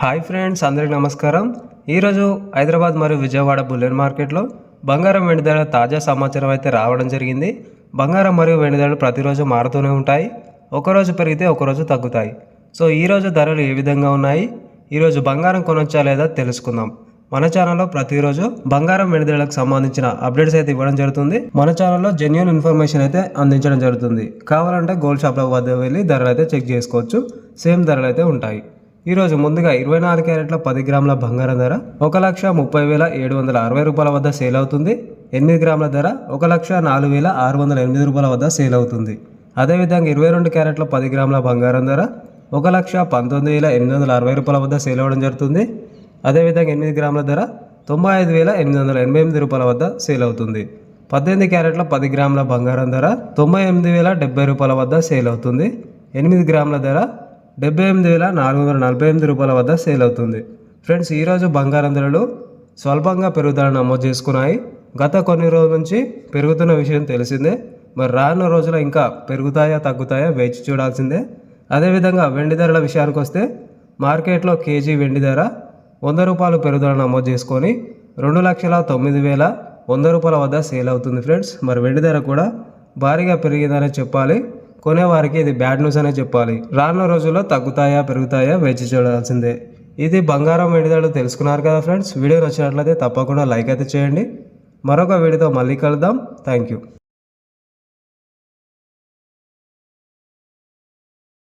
Hi friends అందరికి నమస్కారం. ఈరోజు హైదరాబాద్ మరియు విజయవాడ బుల్లెన్ మార్కెట్లో బంగారం వెండి ధర తాజా సమాచారం అయితే రావడం జరిగింది. బంగారం మరియు వెండి ధరలు ప్రతిరోజు మారుతూనే ఉంటాయి. ఒకరోజు పెరిగితే ఒకరోజు తగ్గుతాయి. సో ఈరోజు ధరలు ఏ విధంగా ఉన్నాయి? ఈరోజు బంగారం కొనొచ్చా లేదా తెలుసుకుందాం. మన ఛానల్లో ప్రతిరోజు బంగారం వెండి ధరలకు సంబంధించిన అప్డేట్స్ అయితే ఇవ్వడం జరుగుతుంది. మన ఛానల్లో జెన్యున్ ఇన్ఫర్మేషన్ అయితే అందించడం జరుగుతుంది. కావాలంటే గోల్డ్ షాప్ల వద్ద వెళ్ళి ధరలు అయితే చెక్ చేసుకోవచ్చు. సేమ్ ధరలు అయితే ఉంటాయి. ఈరోజు ముందుగా ఇరవై నాలుగు క్యారెట్ల పది గ్రాముల బంగారం ధర ఒక లక్ష ముప్పై వేల ఏడు వందల అరవై రూపాయల వద్ద సేల్ అవుతుంది. ఎనిమిది గ్రాముల ధర ఒక లక్ష నాలుగు వేల ఆరు వందల ఎనిమిది రూపాయల వద్ద సేల్ అవుతుంది. అదేవిధంగా ఇరవై రెండు క్యారెట్ల పది గ్రాముల బంగారం ధర ఒక లక్ష పంతొమ్మిది వేల ఎనిమిది వందల అరవై రూపాయల వద్ద సేల్ అవ్వడం జరుగుతుంది. అదేవిధంగా ఎనిమిది గ్రాముల ధర తొంభై ఐదు వేల ఎనిమిది వందల ఎనభై ఎనిమిది రూపాయల వద్ద సేల్ అవుతుంది. పద్దెనిమిది క్యారెట్ల పది గ్రాముల బంగారం ధర తొంభై ఎనిమిది వేల డెబ్బై రూపాయల వద్ద సేల్ అవుతుంది. ఎనిమిది గ్రాముల ధర డెబ్బై ఎనిమిది వేల నాలుగు వందల నలభై ఎనిమిది రూపాయల వద్ద సేల్ అవుతుంది. ఫ్రెండ్స్ ఈరోజు బంగారం ధరలు స్వల్పంగా పెరుగుదల నమోదు చేసుకున్నాయి. గత కొన్ని రోజుల నుంచి పెరుగుతున్న విషయం తెలిసిందే. మరి రానున్న రోజులు ఇంకా పెరుగుతాయా తగ్గుతాయా వేచి చూడాల్సిందే. అదేవిధంగా వెండి ధరల విషయానికి వస్తే మార్కెట్లో కేజీ వెండి ధర వంద రూపాయలు పెరుగుదల నమోదు చేసుకొని రెండు లక్షల తొమ్మిది వేల వంద రూపాయల వద్ద సేల్ అవుతుంది ఫ్రెండ్స్. మరి వెండి ధర కూడా భారీగా పెరిగిందనే చెప్పాలి. కొనేవారికి ఇది బ్యాడ్ న్యూస్ అనే చెప్పాలి. రానున్న రోజుల్లో తగ్గుతాయా పెరుగుతాయా వేచి చూడాల్సిందే. ఇది బంగారం వెడిదాడు తెలుసుకున్నారు కదా ఫ్రెండ్స్ వీడియో నచ్చినట్లయితే తప్పకుండా లైక్ అయితే చేయండి. మరొక వీడియోతో మళ్ళీ కలుద్దాం. Thank you